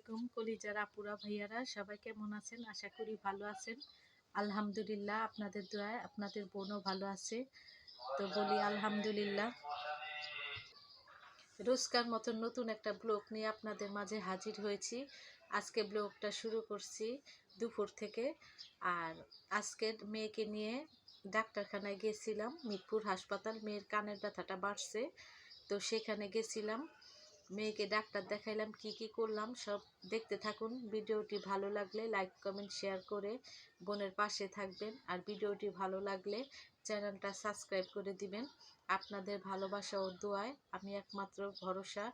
আলাইকুম কলিজার আপুরা ভাইয়ারা, সবাই কেমন আছেন? আশা করি ভালো আছেন। আলহামদুলিল্লাহ, আপনাদের দোয়ায় আপনাদের বোনও ভালো আছে। তো বলি আলহামদুলিল্লাহ। রোজকার মতন নতুন একটা ব্লগ নিয়ে আপনাদের মাঝে হাজির হয়েছি। আজকে ব্লগটা শুরু করছি দুপুর থেকে। আর আজকে মেয়েকে নিয়ে ডাক্তারখানায় গেছিলাম, মিরপুর হাসপাতাল, মেয়ের কানের ব্যথাটা বাড়ছে। তো সেখানে গেছিলাম। মেয়েকে ডাক্তার দেখাইলাম, কি কি করলাম, সব দেখতে থাকুন। ভিডিওটি ভালো লাগলে লাইক, কমেন্ট, শেয়ার করে বোনের পাশে থাকবেন। আর ভিডিওটি ভালো লাগলে চ্যানেলটা সাবস্ক্রাইব করে দিবেন। আপনাদের ভালোবাসা ও দোয়ায় আমি একমাত্র ভরসা।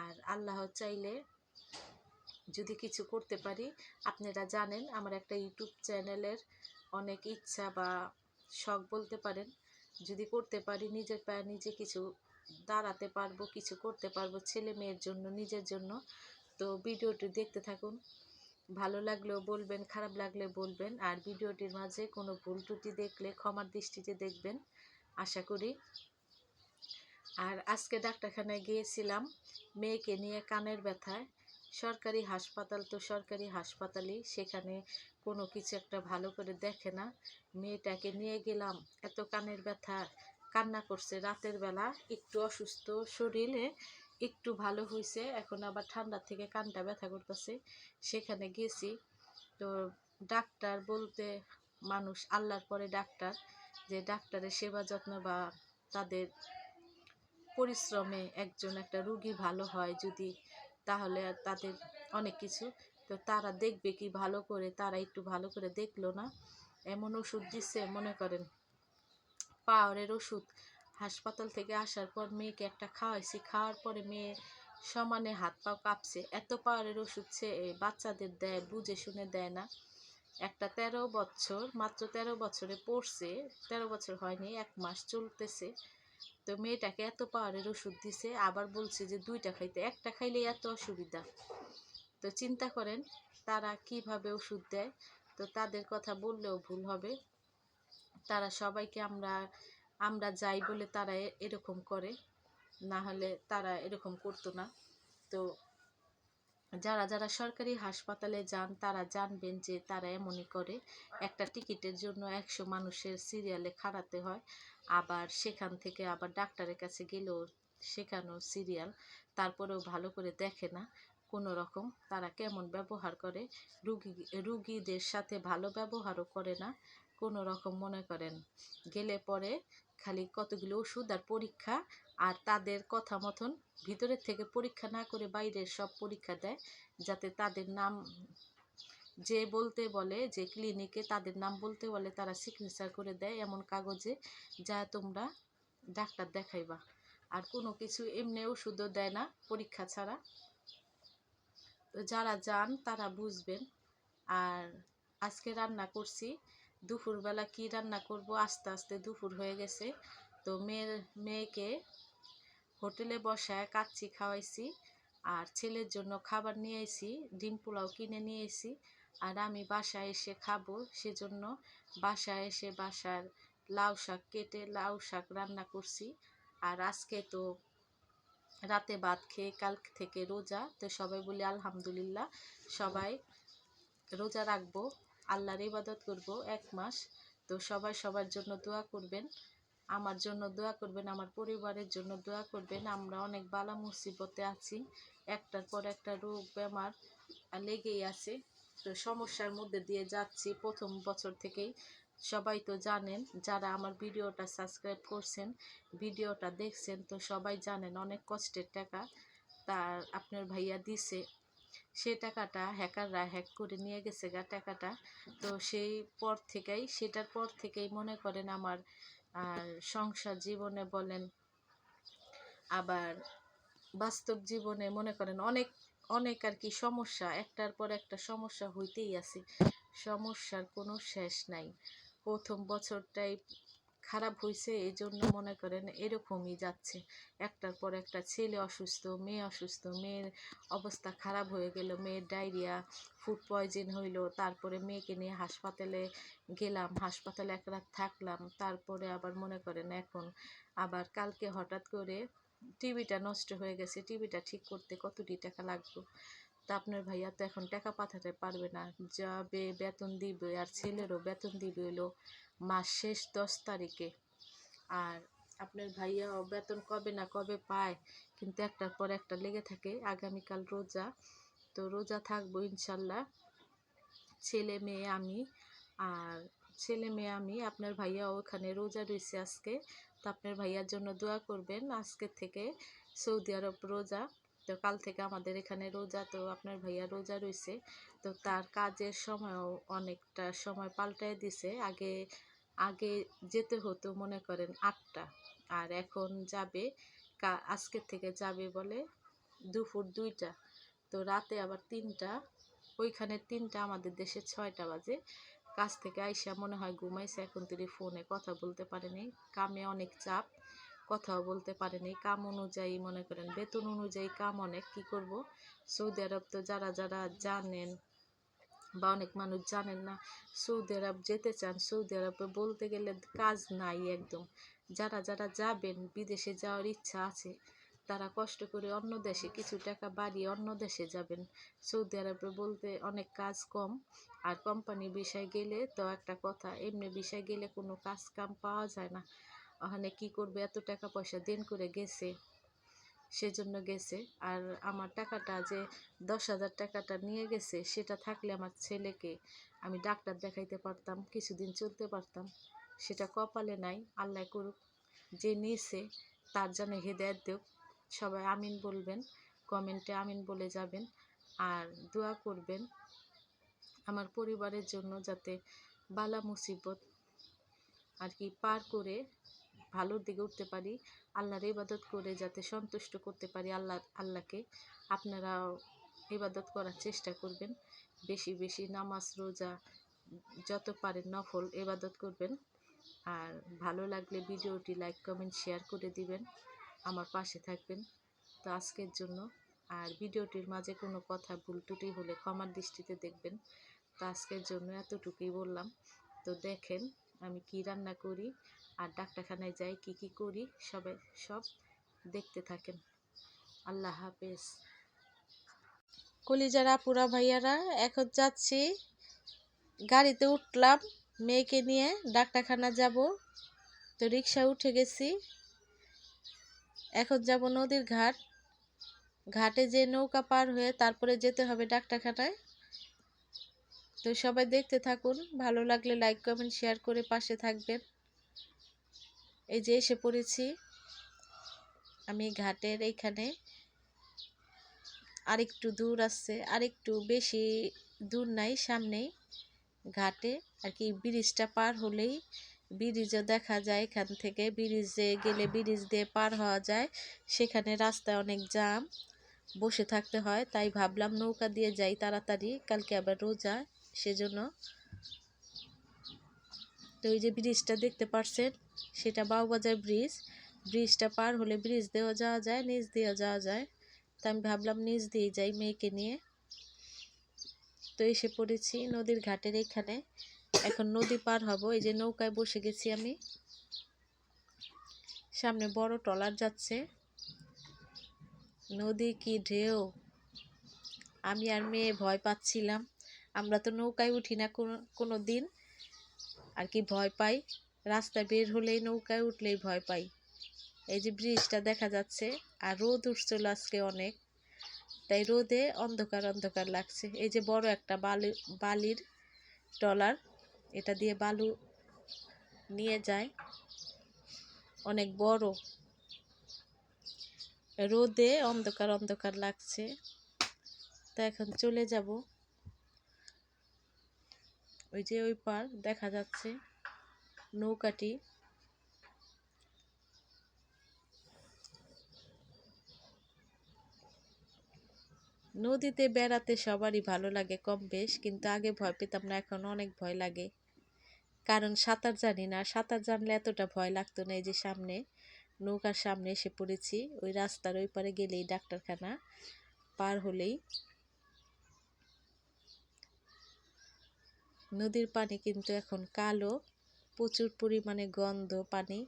আর আল্লাহ চাইলে যদি কিছু করতে পারি, আপনারা জানেন আমার একটা ইউটিউব চ্যানেলের অনেক ইচ্ছা বা শখ বলতে পারেন। যদি করতে পারি, নিজের পায়ে নিজে কিছু দাঁড়াতে পারব, কিছু করতে পারব ছেলে মেয়ের জন্য, নিজের জন্য। তো ভিডিওটি দেখতে থাকুন। ভালো লাগলেও বলবেন, খারাপ লাগলে বলবেন। আর ভিডিওটির মাঝে কোনো ভুল ত্রুটি দেখলে ক্ষমার দৃষ্টিতে দেখবেন, আশা করি। আর আজকে ডাক্তারখানায় গিয়েছিলাম, মেয়েকে নিয়ে কানের ব্যথায়। সরকারি হাসপাতাল তো সরকারি হাসপাতালই, সেখানে কোনো কিছু একটা ভালো করে দেখে না। মেয়েটাকে নিয়ে গেলাম, এত কানের ব্যথা। কান্না করছে। রাতের বেলা একটু অসুস্থ শরীরে একটু ভালো হয়েছে এখন আবার ঠান্ডা থেকে কানটা ব্যথা করতেছে। সেখানে গেছি। তো ডাক্তার বলতে মানুষ, আল্লাহর পরে ডাক্তার, যে ডাক্তারের সেবা যত্ন বা তাদের পরিশ্রমে একজন একটা রুগী ভালো হয় যদি, তাহলে তাদের অনেক কিছু। তো তারা দেখবে কি ভালো করে, তারা একটু ভালো করে দেখল না। এমন ওষুধ দিচ্ছে মনে করেন পাওয়ারের ওষুধ। হাসপাতাল থেকে আসার পর মেয়েকে একটা খাওয়াইছি, খাওয়ার পরে মেয়ে সমানে হাত পা কাঁপছে। এত পাওয়ারের ওষুধ সে বাচ্চাদের দেয়, বুঝে শুনে দেয় না। একটা তেরো বছর, মাত্র তেরো বছরে পড়ছে, তেরো বছর হয়নি, এক মাস চলতেছে। তো মেয়েটাকে এত পাওয়ারের ওষুধ দিছে, আবার বলছে যে দুইটা খাইতে, একটা খাইলে এত অসুবিধা। তো চিন্তা করেন, তারা কীভাবে ওষুধ দেয়? তো তাদের কথা বললেও ভুল হবে। তারা সবাইকে আমরা আমরা যাই বলে তারা এরকম করে। না হলে তারা এরকম করতো না। তো যারা যারা সরকারি হাসপাতালে যান, তারা জানবেন যে তারা এমনই করে। একটা টিকিটের জন্য একশো মানুষের সিরিয়ালে খাড়াতে হয়। আবার সেখান থেকে আবার ডাক্তারের কাছে গেলেও সেখানেও সিরিয়াল, তারপরেও ভালো করে দেখে না কোনো রকম। তারা কেমন ব্যবহার করে? রুগী, রুগীদের সাথে ভালো ব্যবহারও করে না। কোনো রকম মনে করেন। গেলে পরে খালি কতগুলো ওষুধ আর পরীক্ষা আর তাদের কথা মতন ভিতরের থেকে পরীক্ষা না করে বাইরের সব পরীক্ষা দেয়, যাতে তাদের নাম যে বলতে বলে, যে ক্লিনিকে তাদের নাম বলতে বলে তারা সিগনেচার করে দেয় এমন কাগজে যা তোমরা ডাক্তার দেখাইবা। আর কোনো কিছু এমনি ওষুধও দেয় না পরীক্ষা ছাড়া। তো যারা যান তারা বুঝবেন। আর আজকে রান্না করছি দুপুরবেলা কি রান্না করব? আস্তে আস্তে দুপুর হয়ে গেছে। তো মেয়ের, মেয়েকে হোটেলে বসায় কাচ্চি খাওয়াইছি আর ছেলের জন্য খাবার নিয়ে এসি ডিম পোলাও কিনে নিয়ে এসি আর আমি বাসায় এসে খাব, সেজন্য বাসায় এসে বাসার লাউ শাক কেটে লাউ শাক রান্না করছি। আর আজকে তো রাতে ভাত খেয়ে কাল থেকে রোজা, তো সবাই বলি আলহামদুলিল্লাহ, সবাই রোজা রাখব। আল্লাহর ইবাদত করব এক মাস। তো সবাই সবার জন্য দোয়া করবেন, আমার জন্য দোয়া করবেন, আমার পরিবারের জন্য দোয়া করবেন। আমরা অনেক বালা মুসিবতে আছি, একটার পর একটা রোগ, বেমার লেগেই আছে। তো সমস্যার মধ্যে দিয়ে যাচ্ছি প্রথম বছর থেকেই। সবাই তো জানেন, যারা আমার ভিডিওটা সাবস্ক্রাইব করছেন, ভিডিওটা দেখছেন, তো সবাই জানেন অনেক কষ্টের টাকা তার আপনার ভাইয়া দিছে। সে টাকাটা হ্যাকাররা হ্যাক করে নিয়ে গেছে গা টাকাটা। তো সেই পর থেকেই, সেটার পর থেকেই মনে করেন আমার, আর সংসার জীবনে বলেন, আবার বাস্তব জীবনে মনে করেন অনেক অনেক আর কি সমস্যা, একটার পর একটা সমস্যা হইতেই আছে। সমস্যার কোনো শেষ নাই। প্রথম বছরটাই খারাপ হয়েছে এই জন্য মনে করেন এরকমই যাচ্ছে। একটার পর একটা ছেলে অসুস্থ, মেয়ে অসুস্থ, মেয়ের অবস্থা খারাপ হয়ে গেল, মেয়ের ডায়রিয়া, ফুড পয়জন হইল, তারপরে মেয়েকে নিয়ে হাসপাতালে গেলাম, হাসপাতালে এক রাত থাকলাম, তারপরে আবার মনে করেন এখন আবার কালকে হঠাৎ করে টিভিটা নষ্ট হয়ে গেছে, টিভিটা ঠিক করতে কতটি টাকা লাগবে? তা আপনার ভাইয়া তো এখন টাকা পাঠাতে পারবে না। যাবে, বেতন দিবে আর ছেলেরও বেতন দিবে হলো মাস শেষ দশ তারিখে। আর আপনার ভাইয়াও বেতন কবে না কবে পায়, কিন্তু একটার পর একটা লেগে থাকে আগামীকাল রোজা। তো রোজা থাকব ইনশাল্লাহ। ছেলে মেয়ে আমি, আর ছেলে মেয়ে আমি, আপনার ভাইয়া ওখানে রোজা রয়েছে আজকে। তো আপনার ভাইয়ার জন্য দোয়া করবেন আজকে থেকে সৌদি আরব রোজা। তো কাল থেকে আমাদের এখানে রোজা, তো আপনার ভাইয়া রোজা রয়েছে তো তার কাজের সময়ও অনেকটা সময় পাল্টায় দিছে। আগে আগে যেতে হতো মনে করেন আটটা। আর এখন যাবে, কা আজকের থেকে যাবে বলে দুপুর দুইটা। তো রাতে আবার তিনটা, ওইখানে তিনটা, আমাদের দেশে ছয়টা বাজে। কাজ থেকে আইসা মনে হয় ঘুমাইছে, এখন তিনি ফোনে কথা বলতে পারেনি। কামে অনেক চাপ। কথাও বলতে পারেনি। কাম অনুযায়ী মনে করেন, বেতন অনুযায়ী কাম অনেক, কি করব? সৌদি আরব তো যারা যারা জানেন বা অনেক মানুষ জানেন না, সৌদি আরব যেতে চান, সৌদি আরবে বলতে গেলে কাজ নাই একদম। যারা যারা যাবেন, বিদেশে যাওয়ার ইচ্ছা আছে, তারা কষ্ট করে অন্য দেশে কিছু টাকা বাড়িয়ে অন্য দেশে যাবেন। সৌদি আরবে বলতে অনেক কাজ কম, আর কোম্পানি বিষয়ে গেলে তো একটা কথা, এমনি বিষয়ে গেলে কোনো কাজ কাম পাওয়া যায় না। ওখানে কি করবে? এত টাকা পয়সা দেন করে গেছে, সেজন্য গেছে। আর আমার টাকাটা যে দশ হাজার টাকাটা নিয়ে গেছে, সেটা থাকলে আমার ছেলেকে আমি ডাক্তার দেখাইতে পারতাম, কিছুদিন চলতে পারতাম। সেটা কপালে নাই, আল্লাহ করুক, যে নিয়েছে তার যেন হেদায়ত দেব সবাই আমিন বলবেন, কমেন্টে আমিন বলে যাবেন, আর দোয়া করবেন আমার পরিবারের জন্য যাতে বালা মুসিবত আর কি পার করে ভালোর দিকে উঠতে পারি, আল্লাহর ইবাদত করে যাতে সন্তুষ্ট করতে পারি, আল্লাহ, আল্লাহকে। আপনারাও ইবাদত করার চেষ্টা করবেন। বেশি বেশি নামাজ, রোজা, যত পারেন নফল ইবাদত করবেন। আর ভালো লাগলে ভিডিওটি লাইক, কমেন্ট, শেয়ার করে দিবেন। আমার পাশে থাকবেন। তো আজকের জন্য আর ভিডিওটির মাঝে কোনো কথা, ভুল ত্রুটি হলে ক্ষমার দৃষ্টিতে দেখবেন। তো আজকের জন্য এতটুকুই বললাম। তো দেখেন আমি কি রান্না করি। আর ডাক্তারখানায় যাই, কি কি করি, সবাই সব দেখতে থাকেন। আল্লাহ হাফেজ। কলিজারা পুরা ভাইয়ারা, এখন যাচ্ছি। গাড়িতে উঠলাম, মেয়েকে নিয়ে ডাক্তারখানা যাব। তো রিক্সা উঠে গেছি। এখন যাব নদীর ঘাট। ঘাটে যে নৌকা পার হয়ে তারপরে যেতে হবে ডাক্তারখানায়। তো সবাই দেখতে থাকুন। ভালো লাগলে লাইক কমেন্ট শেয়ার করে পাশে থাকবেন। এই যে এসে পড়েছি। আমি ঘাটের এইখানে। আরেকটু দূর আছে, আরেকটু বেশি দূর নাই, সামনেই ঘাটে। আর কি, ব্রিজটা পার হলেই ব্রিজও দেখা যায়। এখান থেকে ব্রিজে গেলে ব্রিজ দিয়ে পার হওয়া যায়। সেখানে রাস্তায় অনেক জাম বসে থাকতে হয়। তাই ভাবলাম নৌকা দিয়ে যাই তাড়াতাড়ি, কালকে আবার রোজা, সেজন্য। তো ওই যে ব্রিজটা দেখতে পারছেন সেটা বাউবাজার ব্রিজ। ব্রিজটা পার হলে ব্রিজ দিয়েও যাওয়া যায়, নিচ দিয়েও যাওয়া যায়। তো আমি ভাবলাম নিচ দিয়ে যাই মেয়েকে নিয়ে। তো এসে পড়েছি নদীর ঘাটের এখানে। এখন নদী পার হব, এই যে নৌকায় বসে গেছি আমি। সামনে বড় ট্রলার যাচ্ছে। নদী কি ঢেউ। আমি আর মেয়ে ভয় পাচ্ছিলাম। আমরা তো নৌকায় উঠি না কোনো কোনো দিন। আর কি ভয় পাই। রাস্তায় বের হলেই নৌকায় উঠলেই ভয় পাই। এই যে ব্রিজটা দেখা যাচ্ছে, আর রোদ উঠছিল আজকে অনেক, তাই রোদে অন্ধকার অন্ধকার লাগছে। এই যে বড় একটা বালি, বালির ট্রলার, এটা দিয়ে বালু নিয়ে যায়। অনেক বড়। রোদে অন্ধকার অন্ধকার লাগছে। তা এখন চলে যাব। ওই যে ওই পার দেখা যাচ্ছে। নৌকাটি নদীতে বেড়াতে সবারই ভালো লাগে কম বেশ, কিন্তু আগে ভয় পেতাম না, এখন অনেক ভয় লাগে। কারণ সাঁতার জানি না, সাঁতার জানলে এতটা ভয় লাগতো না, এই যে সামনে, নৌকার সামনে এসে পড়েছি, ওই রাস্তার ওই পারে গেলেই ডাক্তারখানা পার হলেই। নদীর পানি কিন্তু এখন কালো প্রচুর পরিমাণে গন্ধ, পানি।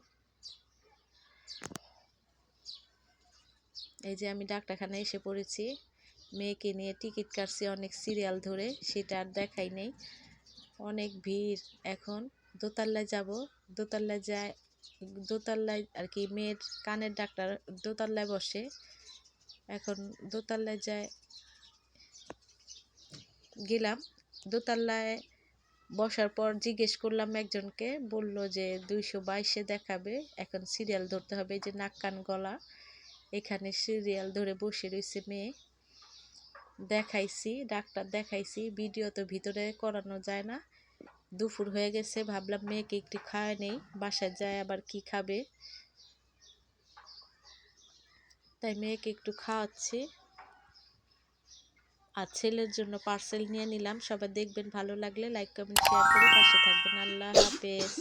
এই যে আমি ডাক্তারখানায় এসে পড়েছি। মেয়েকে নিয়ে টিকিট কাটছি অনেক সিরিয়াল ধরে, সেটা আর দেখাই নেই। অনেক ভিড় এখন। দোতলায় যাব, দোতলায় যায়, দোতলায় আর কি মেয়ের কানের ডাক্তার দোতলায় বসে। এখন দোতলায় যায়, গেলাম। দোতলায় বসার পর জিজ্ঞেস করলাম একজনকে, বলল যে দুইশো বাইশে দেখাবে, এখন সিরিয়াল ধরতে হবে যে নাক কান গলা, এখানে সিরিয়াল ধরে বসে রয়েছে মেয়ে। দেখাইছি, ডাক্তার দেখাইছি ভিডিও তো ভিতরে করানো যায় না। দুপুর হয়ে গেছে, ভাবলাম মেয়েকে একটু খাওয়া নেই, বাসায় যায় আবার কি খাবে। তাই মেয়েকে একটু খাওয়াচ্ছি। আর ছেলের জন্য পার্সেল নিয়ে নিলাম। সবাই দেখবেন ভালো লাগলে লাইক, কমেন্ট, শেয়ার করে পাশে থাকবেন। আল্লাহ হাফেজ।